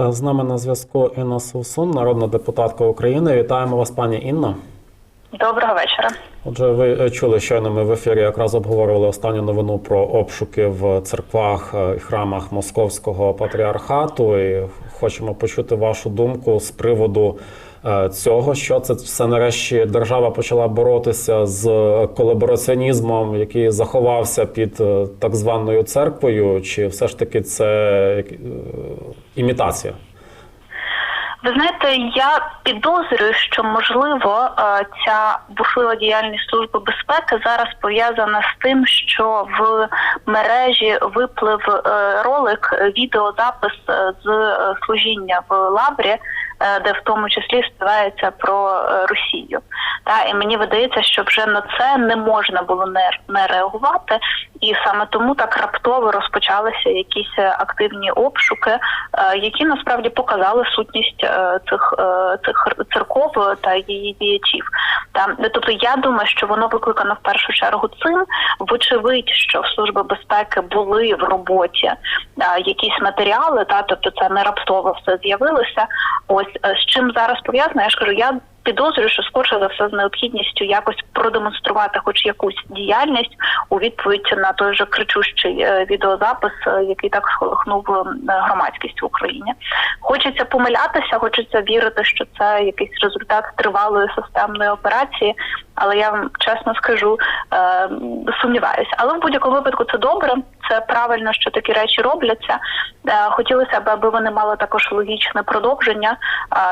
Е, З нами на зв'язку Інна Сусун, народна депутатка України. Вітаємо вас, пані Інна. Доброго вечора. Отже, ви е, чули щойно ми в ефірі якраз обговорювали останню новину про обшуки в церквах е, і храмах Московського патріархату. І хочемо почути вашу думку з приводу цього, що це все нарешті держава почала боротися з колабораціонізмом, який заховався під е, так званою церквою, чи все ж таки це е, імітація? Ви знаєте, я підозрюю, що можливо е, ця бурхлива діяльність служби безпеки зараз пов'язана з тим, що в мережі виплив е, ролик, е, відеозапис е, з е, служіння в лаврі, е, де в тому числі співається про е, Росію. Та і мені видається, що вже на це не можна було не, не реагувати, і саме тому так раптово розпочалися якісь е, активні обшуки, е, які насправді показали сутність е, цих е, цих церков та її діячів. Та тобто я думаю, що воно викликано в першу чергу цим. Вочевидь, що в служби безпеки були в роботі е, якісь матеріали, та тобто це не раптово все з'явилося. Ось е, з чим зараз пов'язано, я ж кажу, я підозрюю, що скорше за все з необхідністю якось продемонструвати хоч якусь діяльність у відповідь на той же кричущий е, відеозапис, е, який так сколихнув е, громадськість в Україні. Хочеться помилятися, хочеться вірити, що це якийсь результат тривалої системної операції. Але я вам чесно скажу, сумніваюся. Але в будь-якому випадку це добре, це правильно, що такі речі робляться. Хотілося б, аби вони мали також логічне продовження,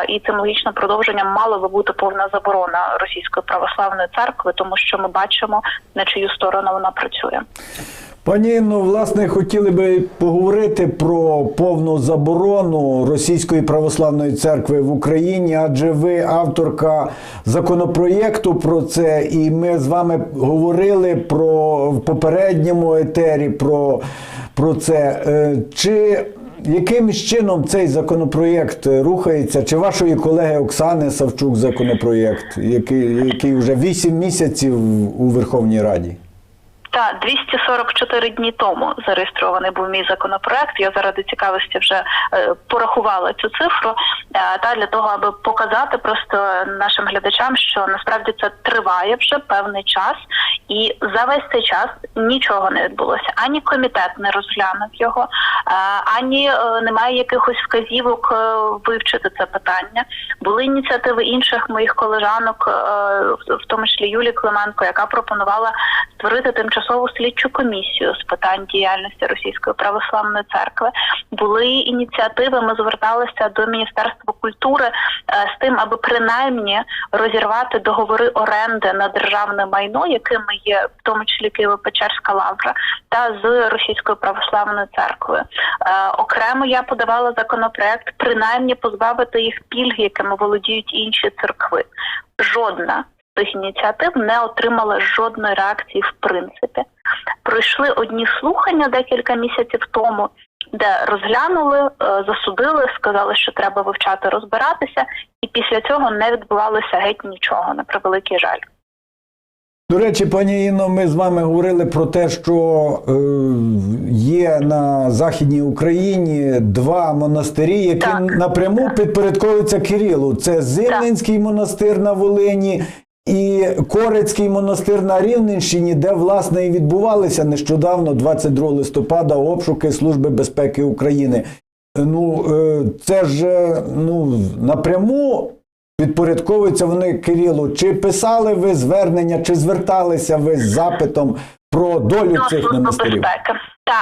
і цим логічним продовженням мала би бути повна заборона російської православної церкви, тому що ми бачимо на чию сторону вона працює. Пані Інно, власне, хотіли би поговорити про повну заборону Російської православної церкви в Україні, адже ви авторка законопроєкту про це, і ми з вами говорили про в попередньому етері про, про це. Е, Чи яким чином цей законопроєкт рухається? Чи вашої колеги Оксани Савчук законопроєкт, який, який вже 8 місяців у Верховній Раді? Та 244 дні тому зареєстрований був мій законопроект. Я заради цікавості вже е, порахувала цю цифру. Е, та для того, аби показати просто нашим глядачам, що насправді це триває вже певний час, і за весь цей час нічого не відбулося. Ані комітет не розглянув його, е, ані е, немає якихось вказівок е, вивчити це питання. Були ініціативи інших моїх колежанок, е, в- тому числі Юлії Клименко, яка пропонувала створити тимчасову слідчу комісію з питань діяльності Російської православної церкви. Були ініціативи. Ми зверталися до Міністерства культури е, з тим, аби принаймні розірвати договори оренди на державне майно, якими є в тому числі Києво-Печерська лавра, та з Російською православною церквою. Е, окремо я подавала законопроект, принаймні позбавити їх пільг, якими володіють інші церкви. Жодна з цих ініціатив не отримала жодної реакції в принципі. Пройшли одні слухання декілька місяців тому, де розглянули, е, засудили, сказали, що треба вивчати, розбиратися, і після цього не відбувалося геть нічого, на превеликий жаль. До речі, пані Інно, ми з вами говорили про те, що е, є на Західній Україні два монастирі, які Так. напряму підпорядковуються Кирилу. Це Зимненський монастир на Волині і Корецький монастир на Рівненщині, де власне і відбувалися нещодавно, 22 листопада, обшуки Служби безпеки України. Ну, е, це ж е, ну, напряму підпорядковуються вони Кирилу. Чи писали ви звернення, чи зверталися ви з запитом про долю До цих монастирів? Так,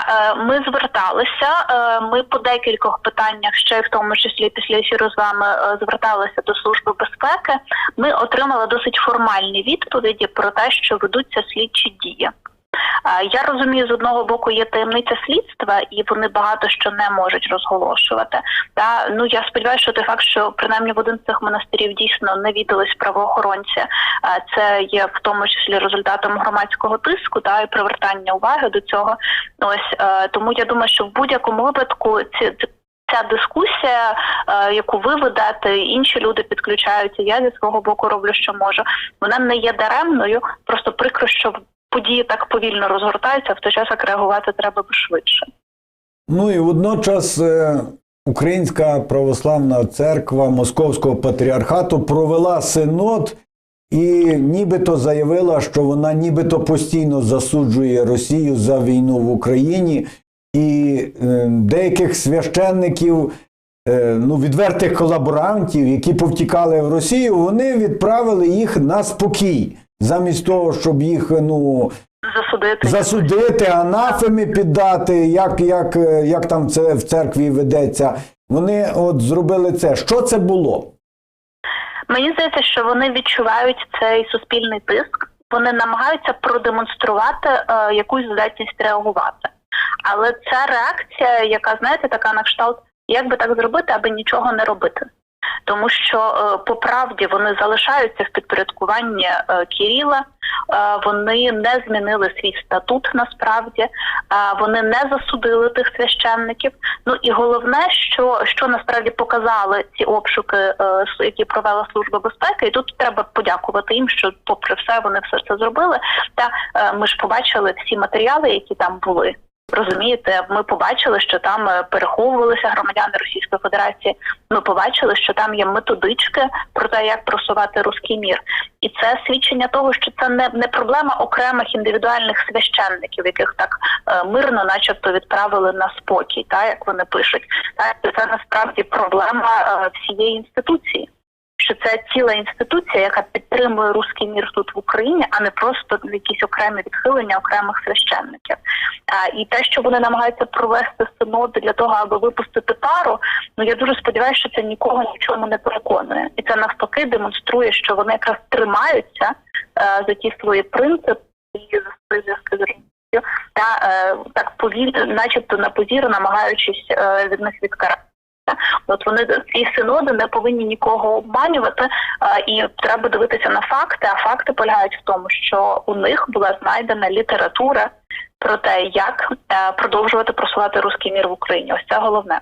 е, ми зверталися. е, Ми по декількох питаннях, ще в тому числі після ефіру з вами е, зверталися до служби безпеки. Ми отримали досить формальні відповіді про те, що ведуться слідчі дії. Я розумію, з одного боку є таємниця слідства, і вони багато що не можуть розголошувати. Та ну я сподіваюся, що той факт, що принаймні в один з цих монастирів дійсно не віддались правоохоронці, це є в тому числі результатом громадського тиску та і привертання уваги до цього. Ось е, тому я думаю, що в будь-якому випадку ці. ці- Ця дискусія, е, яку ви ведете, інші люди підключаються. Я зі свого боку роблю, що можу. Вона не є даремною. Просто прикро, що події так повільно розгортаються, в той час як реагувати треба швидше. Ну і водночас е, Українська православна церква Московського патріархату провела синод і нібито заявила, що вона нібито постійно засуджує Росію за війну в Україні, і е, деяких священників, е, ну, відвертих колаборантів, які повтікали в Росію, вони відправили їх на спокій, замість того, щоб їх ну, Засудити засудити, анафеми піддати, як, як, е, як там це в церкві ведеться. Вони от зробили це. Що це було? Мені здається, що вони відчувають цей суспільний тиск. Вони намагаються продемонструвати е, якусь здатність реагувати. Але ця реакція, яка знаєте, така на кшталт, як би так зробити, аби нічого не робити. Тому що е, по правді вони залишаються в підпорядкуванні е, Кіріла, е, вони не змінили свій статут насправді, вони не засудили тих священників. Ну і головне, що, що насправді показали ці обшуки, які провела служба безпеки, і тут треба подякувати їм, що, попри все, вони все це зробили. Та ми ж побачили всі матеріали, які там були. Розумієте, ми побачили, що там е, переховувалися громадяни Російської Федерації. Ми побачили, що там є методички про те, як просувати руський мір, і це свідчення того, що це не, не проблема окремих індивідуальних священників, яких так е, мирно, начебто, відправили на спокій, та як вони пишуть. Та це насправді проблема е, всієї інституції. Що це ціла інституція, яка підтримує руський мір тут в Україні, а не просто якісь окремі відхилення окремих священників. А, і те, що вони намагаються провести синод для того, аби випустити пару, ну я дуже сподіваюся, що це нікого ні в чому не переконує, і це навпаки демонструє, що вони якраз тримаються е, за ті свої принципи і за свої зв'язки з е, так повільно, начебто на позіру, намагаючись е, від них відкарати. От вони ці синоди не повинні нікого обманювати, і треба дивитися на факти. А факти полягають в тому, що у них була знайдена література про те, як е, продовжувати просувати руський мір в Україні. Ось це головне.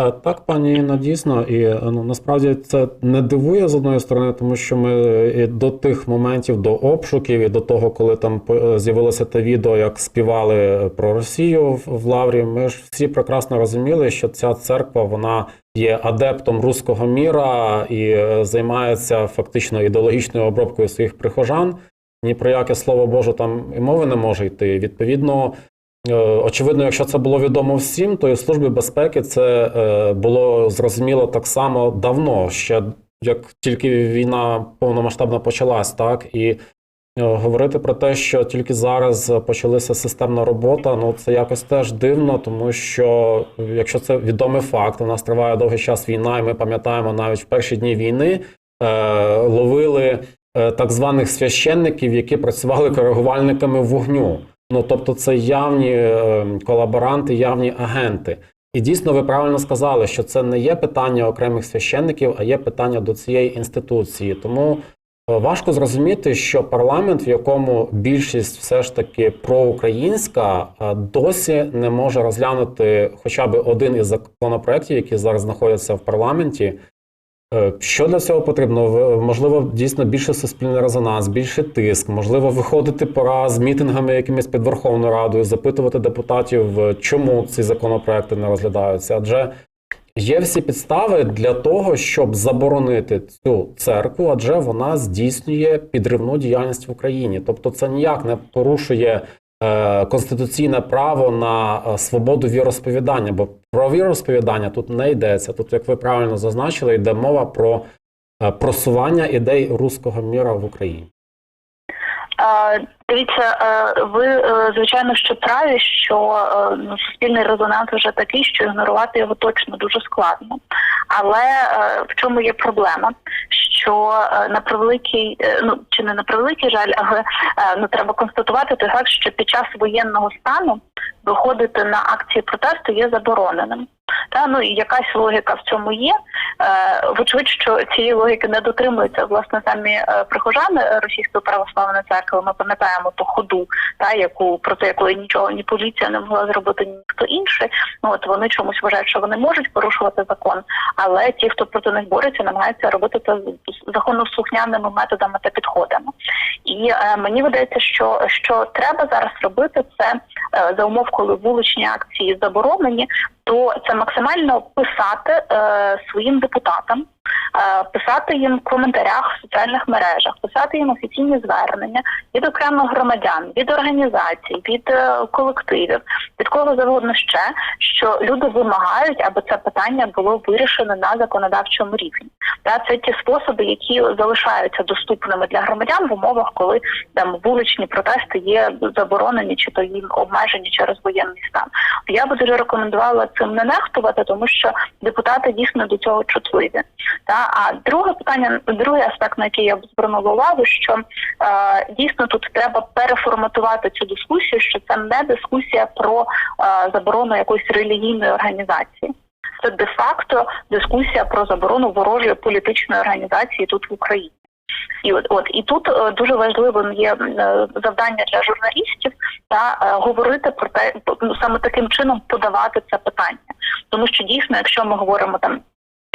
Е, Так, пані Інна, дійсно, і е, ну насправді це не дивує з одної сторони, тому що ми і до тих моментів, до обшуків і до того, коли там з'явилося те відео, як співали про Росію в Лаврі, ми ж всі прекрасно розуміли, що ця церква вона є адептом руського міра і е, займається фактично ідеологічною обробкою своїх прихожан. Ні про яке слово Боже там і мови не може йти. Відповідно, Е, Очевидно, якщо це було відомо всім, то і службі безпеки це е, було зрозуміло так само давно, ще як тільки війна повномасштабно почалась, так і е, говорити про те, що тільки зараз почалася системна робота, ну це якось теж дивно, тому що е, якщо це відомий факт, у нас триває довгий час війна, і ми пам'ятаємо навіть в перші дні війни е, ловили е, так званих священників, які працювали коригувальниками вогню. Ну тобто, це явні е, колаборанти, явні агенти. І дійсно, ви правильно сказали, що це не є питання окремих священників, а є питання до цієї інституції. Тому е, важко зрозуміти, що парламент, в якому більшість все ж таки проукраїнська, е, досі не може розглянути хоча б один із законопроєктів, які зараз знаходяться в парламенті. Е, Що для цього потрібно? Можливо, дійсно більше суспільний резонанс, більше тиск, можливо, виходити пора з мітингами якимись під Верховною Радою, запитувати депутатів, е, чому ці законопроекти не розглядаються. Адже є всі підстави для того, щоб заборонити цю церкву, адже вона здійснює підривну діяльність в Україні. Тобто, це ніяк не порушує конституційне право на е, свободу віросповідання, бо про віросповідання тут не йдеться. Тут, як ви правильно зазначили, йде мова про е, просування ідей руського міра в Україні. Дивіться, е, ви е, звичайно що праві, що е, ну, суспільний резонанс вже такий, що ігнорувати його точно дуже складно. Але в чому є проблема? Що на превеликий, ну чи не на превеликий жаль, але ну треба констатувати той факт, що під час воєнного стану виходити на акції протесту є забороненим. Та ну і якась логіка в цьому є. Вочевидь, що цієї логіки не дотримуються власне самі прихожани Російської православної церкви. Ми пам'ятаємо ту ходу, та яку проти якої нічого ні поліція не могла зробити, ні ніхто інший. Ну от вони чомусь вважають, що вони можуть порушувати закон, але ті, хто проти них бореться, намагаються робити це з- законослухняними методами та підходами. І е, мені видається, що що треба зараз робити, це е, за умов, коли вуличні акції заборонені, то це максимально писати е, своїм депутатам, писати їм в коментарях в соціальних мережах, писати їм офіційні звернення від окремих громадян, від організацій, від е, колективів, від кого завгодно ще, що люди вимагають, аби це питання було вирішено на законодавчому рівні. Та це ті способи, які залишаються доступними для громадян в умовах, коли там вуличні протести є заборонені чи то їм обмежені через воєнний стан. Я би дуже рекомендувала цим не нехтувати, тому що депутати дійсно до цього чутливі. Та а друге питання, другий аспект, на який я б звернула увагу, що е, дійсно тут треба переформатувати цю дискусію, що це не дискусія про е, заборону якоїсь релігійної організації. Це де-факто дискусія про заборону ворожої політичної організації тут в Україні. І от, от і тут е, дуже важливим є е, завдання для журналістів та е, говорити про те, ну, саме таким чином подавати це питання, тому що дійсно, якщо ми говоримо там.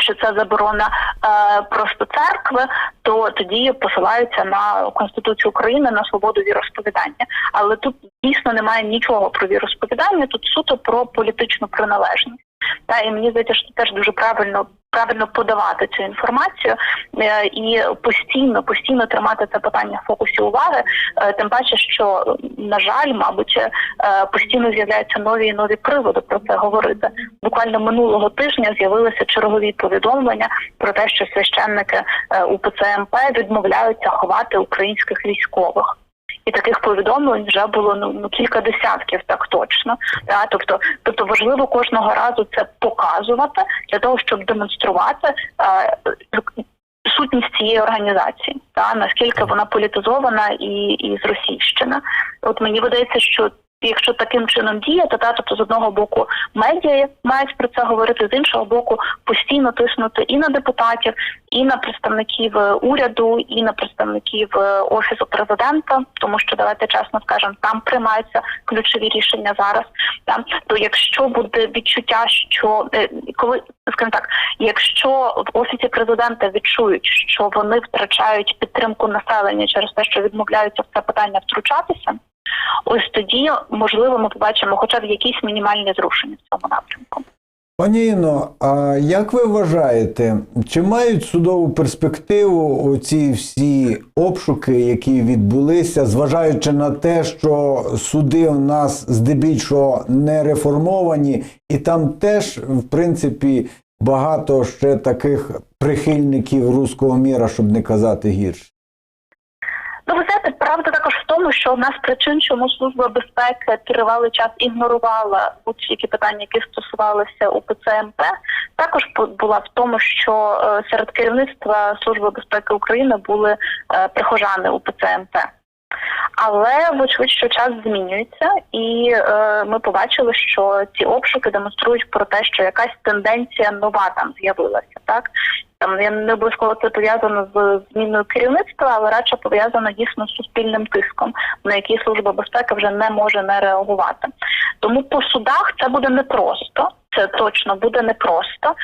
Що це заборона е, просто церкви, то тоді посилаються на конституцію України на свободу віросповідання. Але тут дійсно немає нічого про віросповідання, тут суто про політичну приналежність. Та і мені здається, що теж дуже правильно правильно подавати цю інформацію е, і постійно, постійно тримати це питання в фокусі уваги. Е, тим паче, що на жаль, мабуть, е, постійно з'являються нові і нові приводи про це говорити. Буквально минулого тижня з'явилися чергові повідомлення про те, що священники УПЦ МП відмовляються ховати українських військових. І таких повідомлень вже було ну, ну кілька десятків, так точно. Да? Тобто, тобто важливо кожного разу це показувати для того, щоб демонструвати е, сутність цієї організації, та наскільки вона політизована і, і зросійщена. От мені видається, що якщо таким чином діяти, та тобто з одного боку медіа мають про це говорити, з іншого боку, постійно тиснути і на депутатів, і на представників е, уряду, і на представників е, офісу президента, тому що давайте чесно скажемо, там приймаються ключові рішення зараз. Та то якщо буде відчуття, що е, коли скажімо так, якщо в офісі президента відчують, що вони втрачають підтримку населення через те, що відмовляються в це питання втручатися. Ось тоді можливо ми побачимо, хоча б якісь мінімальні зрушення в цьому напрямку. Пані Інно, а як ви вважаєте, чи мають судову перспективу оці всі обшуки, які відбулися, зважаючи на те, що суди у нас здебільшого не реформовані, і там теж, в принципі, багато ще таких прихильників руського міра, щоб не казати гірше? Ну, ви знаєте, правда також в тому, що одна з причин, чому служба безпеки тривалий час ігнорувала будь-які питання, які стосувалися УПЦ МП, також бу- була в тому, що е, серед керівництва служби безпеки України були е, прихожани УПЦ МП. Але вочевидь, що час змінюється, і е, ми побачили, що ці обшуки демонструють про те, що якась тенденція нова там з'явилася. Так там я не обов'язково це пов'язано з зміною керівництва, але радше пов'язано дійсно з суспільним тиском, на який служба безпеки вже не може не реагувати. Тому по судах це буде непросто. Це точно буде непросто,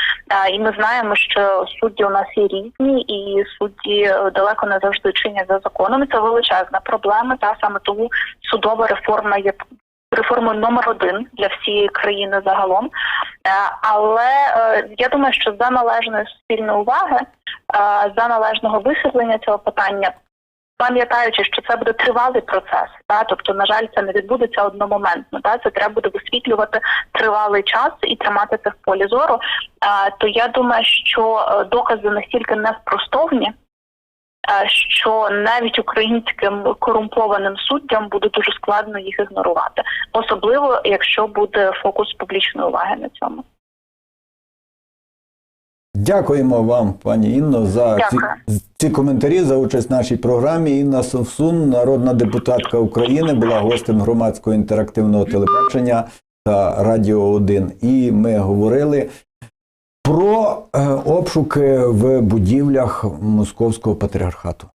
і ми знаємо, що судді у нас є різні, і судді е, далеко не завжди чинять за законом. Це величезна проблема. Та саме тому судова реформа є реформою номер один для всієї країни загалом. Е, Але е, я думаю, що за належної суспільної уваги, е, за належного висвітлення цього питання. Пам'ятаючи, що це буде тривалий процес, та тобто, на жаль, це не відбудеться одномоментно. Та це треба буде висвітлювати тривалий час і тримати це в полі зору. А, то я думаю, що докази настільки неспростовні, е, що навіть українським корумпованим суддям буде дуже складно їх ігнорувати, особливо якщо буде фокус публічної уваги на цьому. Дякуємо вам, пані Інно, за ці, ці коментарі, за участь в нашій програмі. Інна Совсун, народна депутатка України, була гостем громадського інтерактивного телебачення та Радіо 1. І ми говорили про е, обшуки в будівлях Московського патріархату.